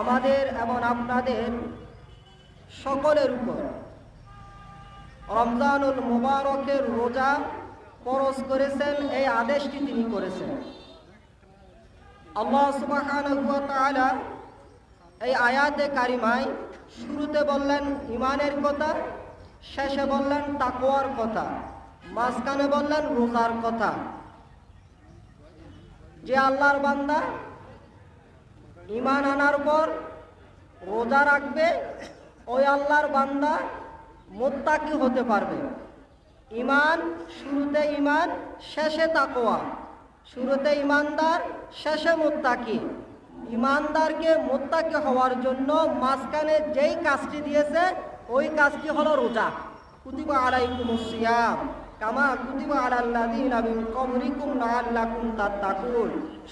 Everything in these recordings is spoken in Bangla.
আমাদের এবং আপনাদের সকলের উপর রমজানুল মুবারকের রোজা পরশ করেছেন, এই আদেশটি তিনি করেছেন। আল্লাহ সুবহানাহু ওয়া এই আয়াতে কারিমায় শুরুতে বললেন ইমানের কথা, শেষে বললেন, তাকওয়ার কথা, মাঝখানে বললেন, রোজার কথা। যে আল্লাহর বান্দা ইমান আনার পর রোজা রাখবে, ওই আল্লাহর বান্দা মোত্তাকি হতে পারবে। ইমান শুরুতে ইমান শেষে তাকোয়া শুরুতে ইমানদার শেষে মোত্তাকি। ইমানদারকে মোত্তাকি হওয়ার জন্য মাঝখানে যেই কাজটি দিয়েছে, ওই কাজটি হলো রোজা। কুতিবা আলাইকুম সিয়াম।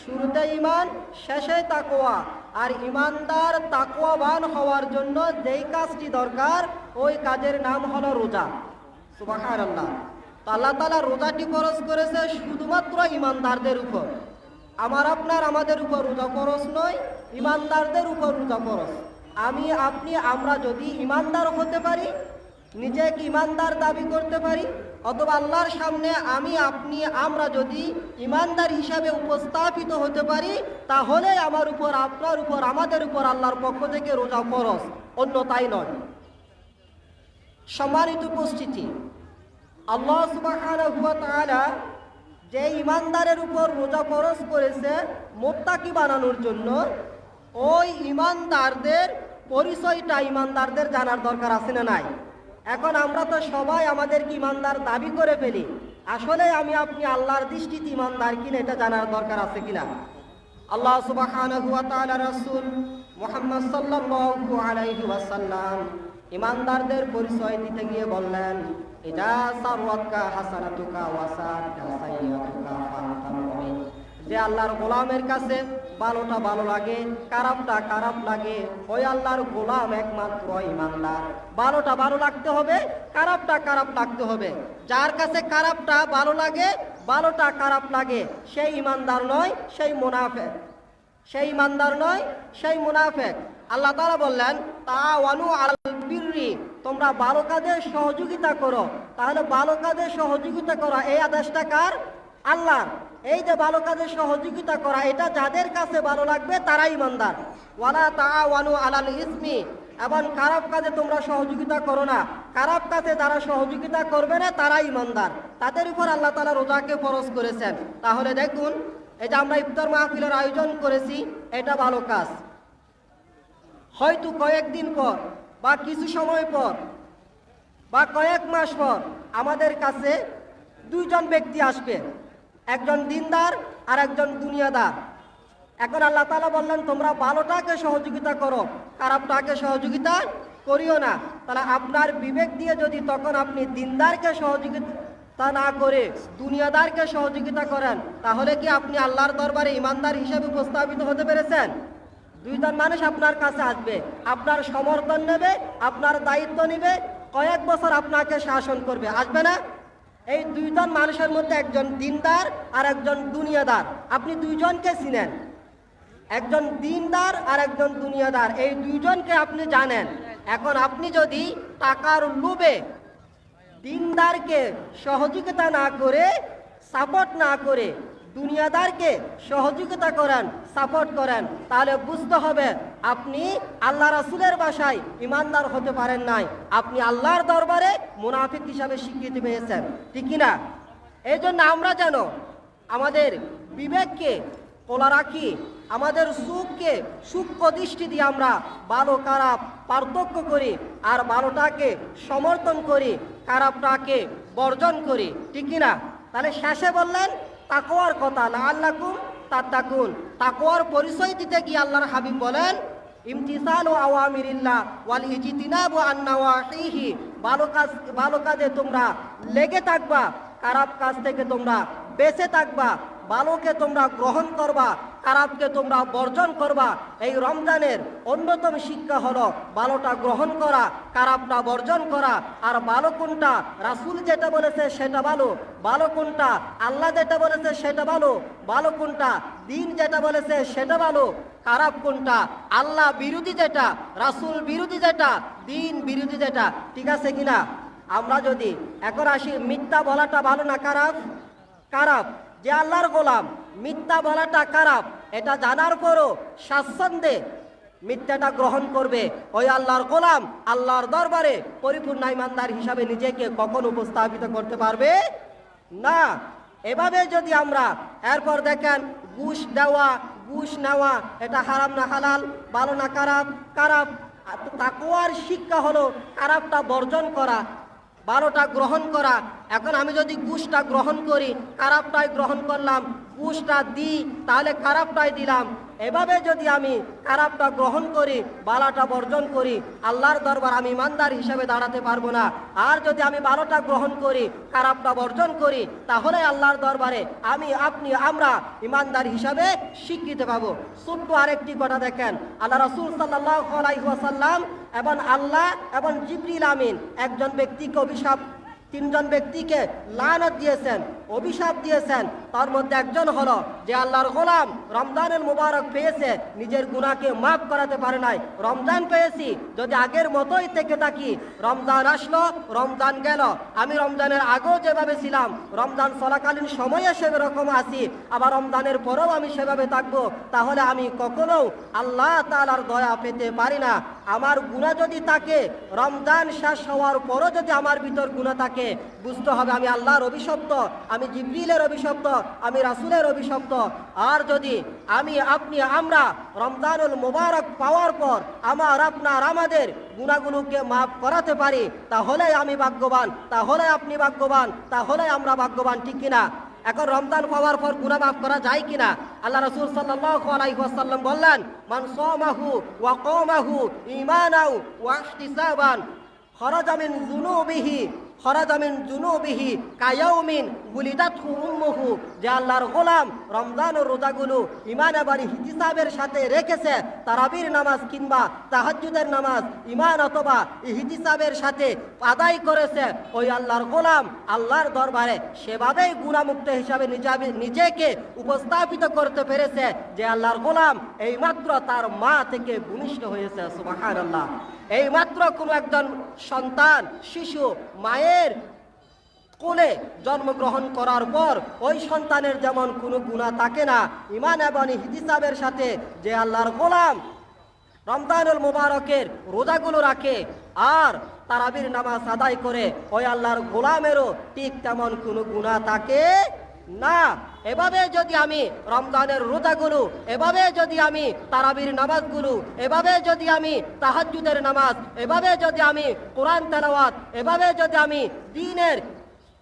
শুরুতে ঈমান, শেষে আর ঈমানদার হওয়ার জন্য যেই কাজটি দরকার, ওই কাজের নাম রোজা। আল্লাহ রোজাটি ফরজ করেছে শুধুমাত্র ঈমানদারদের উপর। আমার, আপনার, আমাদের উপর রোজা ফরজ নয়, ঈমানদারদের উপর রোজা ফরজ। আমি, আপনি, আমরা যদি ঈমানদার হতে পারি নিজেকে ইমানদার দাবি করতে পারি? অথবা আল্লাহর সামনে আমি, আপনি, আমরা যদি ইমানদার হিসাবে উপস্থাপিত হতে পারি, তাহলে আমার উপর, আপনার উপর, আমাদের উপর আল্লাহর পক্ষ থেকে রোজা ফরজ। অন্য তাই নয়। সম্মানিত উপস্থিতি, আল্লাহ ওয়া যে ইমানদারের উপর রোজা ফরজ করেছে মোত্তাকি বানানোর জন্য, ওই ইমানদারদের পরিচয়টা ইমানদারদের জানার দরকার আছে না নাই? এখন আমরা তো সবাই আমাদের ইমানদার দাবি করে ফেলি। আসলে আমি আপনি আল্লাহর দৃষ্টিতে ইমানদার কিনা এটা জানার দরকার আছে কিনা? আল্লাহ রাসূল মুহাম্মদ সাল্লাল্লাহু আলাইহি ওয়াসাল্লাম ইমানদারদের পরিচয় দিতে গিয়ে বললেন এটা সারওয়াতকা হাসানাতুকা যে আল্লাহর গোলামের কাছে ভালোটা ভালো লাগে খারাপটা খারাপ লাগে, ওই আল্লাহর গোলাম একমাত্র ইমানদার। ভালোটা ভালো লাগতে হবে খারাপটা খারাপ লাগতে হবে। যার কাছে খারাপটা ভালো লাগে, ভালোটা খারাপ লাগে, সেই ইমানদার নয়, সেই মুনাফেক। সেই ইমানদার নয়, সেই মুনাফেক। আল্লাহ তাআলা বললেন তাওয়ানু আলাল বিররি। তোমরা ভালো কাজে সহযোগিতা করো। তাহলে ভালো কাজে সহযোগিতা করা এই আদেশটা কার? আল্লাহর এই যে ভালো কাজে সহযোগিতা করা, এটা যাদের কাছে ভালো লাগবে তারাই ইমানদার। ওয়ালা তাওয়ানু আলাল ইসমি, এবং খারাপ কাজে তোমরা সহযোগিতা করো না। খারাপ কাজে যারা সহযোগিতা করবে না, তারাই ইমানদার। তাদের উপর আল্লাহ তাআলা রোজাকে ফরজ করেছেন। তাহলে দেখুন যে আমরা ইফতার মাহফিলের আয়োজন করেছি, এটা ভালো কাজ। হয়তো কয়েকদিন পর, বা কিছু সময় পর, বা কয়েক মাস পর আমাদের কাছে দুইজন ব্যক্তি আসবে। একজন দিনদার আর একজন দুনিয়াদার। এখন আল্লাহ তালা বললেন, তোমরা ভালোটাকে সহযোগিতা করো, খারাপটাকে সহযোগিতা করিও না। তাহলে আপনার বিবেক দিয়ে যদি তখন আপনি দিনদারকে সহযোগিতা না করে, দুনিয়াদারকে সহযোগিতা করেন, তাহলে কি আপনি আল্লাহর দরবারে ইমানদার হিসেবে উপস্থাপিত হতে পেরেছেন? দুইজন মানুষ আপনার কাছে আসবে, আপনার সমর্থন নেবে, আপনার দায়িত্ব নেবে, কয়েক বছর আপনাকে শাসন করবে। আসবে না? এই দুইজন মানুষের মধ্যে একজন দিনদার আর একজন দুনিয়াদার। আপনি দুইজনকে চিনেন। একজন দিনদার আর একজন দুনিয়াদার। এই দুইজনকে আপনি জানেন। এখন আপনি যদি টাকার লোভে দিনদারকে সহযোগিতা না করে, সাপোর্ট না করে দুনিয়াদারকে সহযোগিতা করেন, সাপোর্ট করেন, তাহলে বুঝতে হবে আপনি আল্লাহ রাসুলের বাসায় ইমানদার হতে পারেন নাই। আপনি আল্লাহর দরবারে মুনাফিক হিসাবে স্বীকৃতি পেয়েছেন। ঠিক না এই জন্য আমরা যেন আমাদের বিবেককে খোলা রাখি আমাদের সুখকে সূক্ষ্ম দৃষ্টি দিয়ে আমরা ভালো, খারাপ, পার্থক্য করি আর ভালোটাকে সমর্থন করি, খারাপটাকে বর্জন করি। ঠিক না তাহলে শেষে বললেন তাকোয়ার কথা না আল্লাহ কুম তার তাকুন তাকোয়ার পরিচয় দিতে গিয়ে আল্লাহর হাবিব বলেন ইমতিসাল ও আওয়ামিরিল্লাহ ওয়াল ইজতিনাবু আন নাওয়াহিহি। ভালো কাজ, ভালো কাজে তোমরা লেগে থাকবা, খারাপ কাজ থেকে তোমরা বেঁচে থাকবা। ভালোকে তোমরা গ্রহণ করবা, খারাপকে তোমরা বর্জন করবা। এই রমজানের অন্যতম শিক্ষা হলো ভালোটা গ্রহণ করা, খারাপটা বর্জন করা। আর ভালো কোনটা? রাসুল যেটা বলেছে সেটা ভালো ভালো কোনটা? আল্লাহ যেটা বলেছে সেটা ভালো ভালো কোনটা? দিন যেটা বলেছে সেটা ভালো খারাপ কোনটা? আল্লাহ বিরোধী যেটা, রাসুল বিরোধী যেটা, দিন বিরোধী যেটা। ঠিক আছে কিনা? আমরা যদি এখন আসি, মিথ্যা বলাটা ভালো না খারাপ? খারাপ। যে আল্লাহর গোলাম, মিথ্যা বলাটা খারাপ, এটা জানার পরও স্বাচ্ছন্দ্যে মিথ্যাটা গ্রহণ করবে। ওই আল্লাহর গোলাম আল্লাহর দরবারে পরিপূর্ণ ইমানদার হিসাবে নিজেকে কখন উপস্থাপিত করতে পারবে না। এভাবে যদি আমরা এরপর দেখেন, ঘুষ দেওয়া, ঘুষ নেওয়া, এটা হারাম না হালাল, ভালো না খারাপ খারাপ তাকুয়ার শিক্ষা হলো খারাপটা বর্জন করা ভালোটা গ্রহণ করা। এখন আমি যদি ঘুষটা গ্রহণ করি, খারাপটাই গ্রহণ করলাম ঘুষটা দিই, তাহলে খারাপটাই দিলাম। এভাবে যদি আমি খারাপটা গ্রহণ করি, বালাটা বর্জন করি, আল্লাহর দরবার আমি ইমানদার হিসেবে দাঁড়াতে পারব না। আর যদি আমি বারোটা গ্রহণ করি, খারাপটা বর্জন করি, তাহলে আল্লাহর দরবারে আমি, আপনি, আমরা ইমানদার হিসাবে স্বীকৃতি পাবো। ছোট্ট আরেকটি কথা দেখেন। আল্লাহ রসুল সাল্লাহ আলাইসাল্লাম এবং আল্লাহ এবং জিবরিল আমিন একজন ব্যক্তিকে অভিশাপ তিনজন ব্যক্তিকে লানত দিয়েছেন অভিশাপ দিয়েছেন। তার মধ্যে একজন হলো যে আল্লাহর গোলাম, রমজানের মুবারক পেয়েছে, নিজের গুণাকে মাফ করাতে পারে নাই। রমজান পেয়েছি, যদি আগের মতোই থেকে থাকি, রমজান আসলো, রমজান গেল। আমি রমজানের আগেও যেভাবে ছিলাম, রমজান চলাকালীন সময়ে সেরকম আছি, আবার রমজানের পরেও আমি সেভাবে থাকব, তাহলে আমি কখনো আল্লাহ তালার দয়া পেতে পারি না। আমার গুণা যদি থাকে, রমজান শেষ হওয়ার পরও যদি আমার ভিতর গুণা থাকে, বুঝতে হবে আমি আল্লাহর অভিশপ্ত, আমি জিব্রিলের অভিশপ্ত আমি রাসুলের অভিশপ্ত। আর যদি আমি, আপনি, আমরা রমজানুল মুবারক পাওয়ার পর আমার, আপনার, আমাদের গুণাগুলোকে মাফ করাতে পারি, তাহলে আমি ভাগ্যবান, তাহলে আপনি ভাগ্যবান, তাহলে আমরা ভাগ্যবান, ঠিক কিনা? এখন রমজান পাওয়ার পর গুনাহ মাফ করা যায় কিনা? আল্লাহ রাসূল ওয়াসাল্লাম বললেন, মান সামাহু ওয়া কামাহু ঈমানাও ওয়া ইহতিসাবান, খরাজা যুনুবিহি কায়াউমিন উম্মুহু যে আল্লাহর গোলাম রমজান রোজাগুলো সাথে রেখেছে, তারাবির নামাজ কিংবা তাহাজ্জুদের নামাজ ইমান অথবা সাথে আদায় করেছে, ওই আল্লাহর গোলাম আল্লাহর দরবারে সেভাবেই গুণামুক্ত হিসাবে নিজে- নিজেকে উপস্থাপিত করতে পেরেছে, যে আল্লাহর গোলাম এইমাত্র তার মা থেকে ভূমিষ্ঠ হয়েছে সুবাহান আল্লাহ এইমাত্র কোনো একজন সন্তান, শিশু, মায়ের কোলে জন্মগ্রহণ করার পর ওই সন্তানের যেমন কোনো গুণা থাকে না, ইমান এবং হিতিসাবের সাথে যে আল্লাহর গোলাম রমজানুল মুবারকের রোজাগুলো রাখে আর তারাবির নামাজ আদায় করে ওই আল্লাহর গোলামেরও ঠিক তেমন কোনো গুণা থাকে না, এভাবে যদি আমি রমজানের রোজাগুলো, এভাবে যদি আমি তারাবির নামাজগুলো, এভাবে যদি আমি তাহাজুদের নামাজ, এভাবে যদি আমি কোরআন তেলাওয়াত, এভাবে যদি আমি দিনের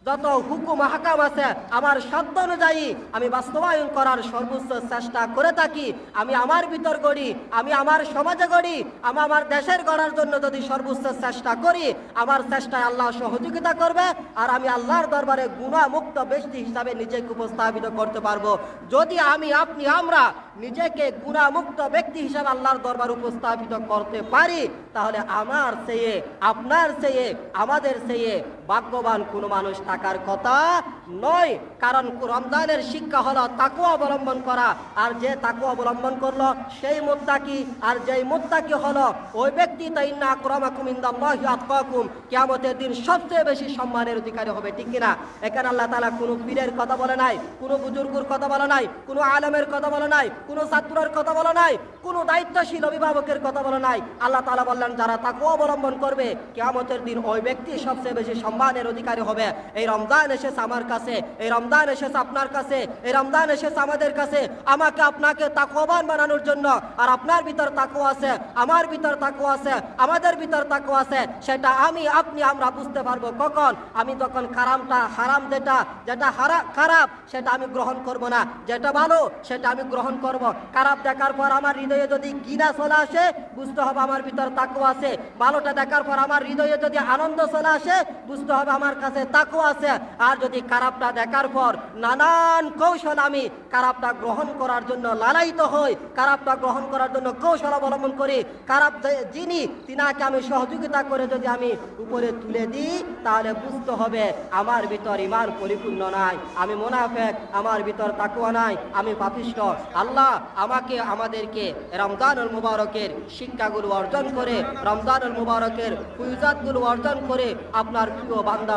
যত হুকুম হাকাম আছে, আমার সাধ্য অনুযায়ী আমি বাস্তবায়ন করার সর্বোচ্চ চেষ্টা করে থাকি। আমি আমার ভিতর গড়ি, আমি আমার সমাজে গড়ি, আমি আমার দেশের গড়ার জন্য যদি সর্বোচ্চ চেষ্টা করি, আমার চেষ্টায় আল্লাহ সহযোগিতা করবে আর আমি আল্লাহর দরবারে গুণামুক্ত ব্যক্তি হিসাবে নিজেকে উপস্থাপিত করতে পারব। যদি আমি, আপনি, আমরা নিজেকে গুণামুক্ত ব্যক্তি হিসাবে আল্লাহর দরবার উপস্থাপিত করতে পারি, তাহলে আমার চেয়ে, আপনার চেয়ে, আমাদের চেয়ে ভাগ্যবান কোনো মানুষ থাকার কথা নয়। কারণ রমজানের শিক্ষা হলো তাকু অবলম্বন করা। আর যে তাকু অবলম্বন করল, সেই মোত্তাকি। আর যেই মোত্তাকি হলো, ওই ব্যক্তি তাই না ক্রমাকুম ইন্দাল্লাহি আতকাকুম। কিয়ামতের দিন সবচেয়ে বেশি সম্মানের অধিকারী হবে, ঠিক কিনা? এখানে আল্লাহ তাআলা কোনো পীরের কথা বলে নাই, কোনো বুজুর্গর কথা বলে নাই, কোনো আলেমের কথা বলে নাই, কোনো ছাত্রের কথা বলে নাই, কোনো দায়িত্বশীল অভিভাবকের কথা বলে নাই। আল্লাহ তাআলা বললেন, যারা তাকু অবলম্বন করবে, কিয়ামতের দিন ওই ব্যক্তি সবচেয়ে বেশি সম্মানের অধিকারী হবে। এই রমজান এসেছে আমার কাছে, এই রমজান এসেছে আপনার কাছে, এই রমজান এসেছে আমাদের কাছে। আমাকে আপনাকে তাকওয়াবান বানানোর জন্য, আর আপনার ভিতর তাকু আছে, আমার ভিতর তাকু আছে, আমাদের ভিতর তাকু আছে, সেটা আমি, আপনি, আমরা বুঝতে পারব কখন। আমি তখন খারামটা হারাম যেটা যেটা খারাপ, সেটা আমি গ্রহণ করব না। যেটা ভালো, সেটা আমি গ্রহণ করব। খারাপ দেখার পর আমার হৃদয়ে যদি গিনা চলে আসে, বুঝতে হবে আমার ভিতর তাকু আছে। ভালোটা দেখার পর আমার হৃদয়ে যদি আনন্দ চলে আসে, বুঝতে হবে আমার কাছে তাকু আছে। আর যদি খারাপটা দেখার পর নানান কৌশল আমি খারাপটা গ্রহণ করার জন্য লালায়িত হই, খারাপটা গ্রহণ করার জন্য কৌশল অবলম্বন করি, খারাপ যিনি, তিনাকে আমি সহযোগিতা করে যদি আমি উপরে তুলে দিই, তাহলে বুঝতে হবে আমার ভিতর ইমান পরিপূর্ণ নাই, আমি মোনাফেক, আমার ভিতর তাকুয়া নাই, আমি পাপিষ্ট। আল্লাহ আমাকে, আমাদেরকে রমজানুল মুবারকের শিক্ষাগুলো অর্জন করে, রমজানুল মুবারকের ফুইজাতগুলো অর্জন করে আপনার প্রিয় বান্দা